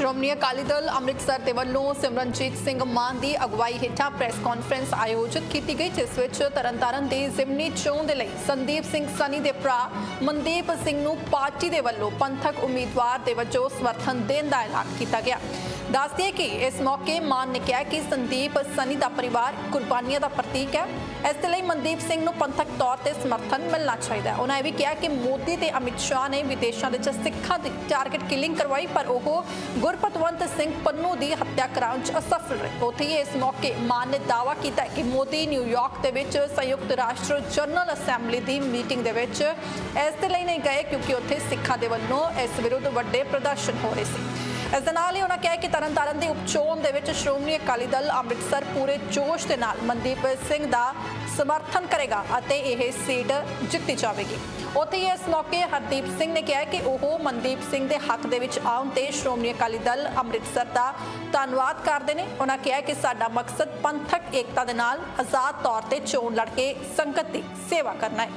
ਸ਼੍ਰੋਮਣੀ ਅਕਾਲੀ ਦਲ ਅੰਮ੍ਰਿਤਸਰ ਦੇ ਵੱਲੋਂ ਸਿਮਰਨਜੀਤ ਸਿੰਘ ਮਾਨ ਦੀ ਅਗਵਾਈ ਹੇਠਾਂ ਪ੍ਰੈਸ ਕਾਨਫਰੰਸ ਆਯੋਜਿਤ ਕੀਤੀ ਗਈ, ਜਿਸ ਵਿੱਚ ਤਰਨਤਾਰਨ ਦੇ ਜ਼ਿਮਨੀ ਚੋਣ ਦੇ ਲਈ ਸੰਦੀਪ ਸਿੰਘ ਸਨੀ ਦੇ ਭਰਾ ਮਨਦੀਪ ਸਿੰਘ ਨੂੰ ਪਾਰਟੀ ਦੇ ਵੱਲੋਂ ਪੰਥਕ ਉਮੀਦਵਾਰ ਦੇ ਵਜੋਂ ਸਮਰਥਨ ਦੇਣ ਦਾ ਐਲਾਨ ਕੀਤਾ ਗਿਆ। ਦੱਸਦੇ ਕਿ ਇਸ ਮੌਕੇ ਮਾਨ ਨੇ ਕਿਹਾ ਕਿ ਸੰਦੀਪ ਸਨੀ ਦਾ ਪਰਿਵਾਰ ਕੁਰਬਾਨੀਆਂ ਦਾ ਪ੍ਰਤੀਕ ਹੈ। ਇਸ ਦੇ ਲਈ ਮਨਦੀਪ ਸਿੰਘ ਨੂੰ ਪੰਥਕ ਤੌਰ ਤੇ ਸਮਰਥਨ ਮਿਲਣਾ ਚਾਹੀਦਾ ਹੈ। ਉਹਨਾਂ ਇਹ ਵੀ ਕਿਹਾ ਕਿ ਮੋਦੀ ਤੇ ਅਮਿਤ ਸ਼ਾਹ ਨੇ ਵਿਦੇਸ਼ਾਂ ਦੇ ਵਿੱਚ ਸਿੱਖਾਂ ਦੀ ਟਾਰਗੇਟ ਕਿਲਿੰਗ ਕਰਵਾਈ, ਪਰ ਉਹ ਗੁਰਪਤਵੰਤ ਸਿੰਘ ਪੰਨੂ ਦੀ ਹੱਤਿਆ ਕਰਾਉਣ 'ਚ ਅਸਫਲ ਰਹੇ। ਉੱਥੇ ਹੀ ਇਸ ਮੌਕੇ ਮਾਨ ਨੇ ਦਾਅਵਾ ਕੀਤਾ ਕਿ ਮੋਦੀ ਨਿਊਯਾਰਕ ਦੇ ਵਿੱਚ ਸੰਯੁਕਤ ਰਾਸ਼ਟਰ ਜਨਰਲ ਅਸੈਂਬਲੀ ਦੀ ਮੀਟਿੰਗ ਦੇ ਵਿੱਚ ਇਸ ਦੇ ਲਈ ਨਹੀਂ ਗਏ, ਕਿਉਂਕਿ ਉੱਥੇ ਸਿੱਖਾਂ ਦੇ ਵੱਲੋਂ ਇਸ ਵਿਰੁੱਧ ਵੱਡੇ ਪ੍ਰਦਰਸ਼ਨ ਹੋ ਰਹੇ ਸੀ। ਇਸ ਦੇ ਨਾਲ ਹੀ ਉਹਨਾਂ ਕਿਹਾ ਕਿ ਤਰਨਤਾਰਨ ਦੀ ਉਪਚੋਣ ਦੇ ਵਿੱਚ ਸ਼੍ਰੋਮਣੀ ਅਕਾਲੀ ਦਲ ਅੰਮ੍ਰਿਤਸਰ ਪੂਰੇ ਜੋਸ਼ ਦੇ ਨਾਲ ਮਨਦੀਪ ਸਿੰਘ ਦਾ ਸਮਰਥਨ ਕਰੇਗਾ ਅਤੇ ਇਹ ਸੀਟ ਜਿੱਤੀ ਜਾਵੇਗੀ। ਉੱਥੇ ਹੀ ਇਸ ਮੌਕੇ ਹਰਦੀਪ ਸਿੰਘ ਨੇ ਕਿਹਾ ਕਿ ਉਹ ਮਨਦੀਪ ਸਿੰਘ ਦੇ ਹੱਕ ਦੇ ਵਿੱਚ ਆਉਣ ਤੇ ਸ਼੍ਰੋਮਣੀ ਅਕਾਲੀ ਦਲ ਅੰਮ੍ਰਿਤਸਰ ਦਾ ਧੰਨਵਾਦ ਕਰਦੇ ਨੇ। ਉਹਨਾਂ ਕਿਹਾ ਕਿ ਸਾਡਾ ਮਕਸਦ ਪੰਥਕ ਏਕਤਾ ਦੇ ਨਾਲ ਆਜ਼ਾਦ ਤੌਰ ਤੇ ਚੋਣ ਲੜ ਕੇ ਸੰਗਤ ਦੀ ਸੇਵਾ ਕਰਨਾ ਹੈ।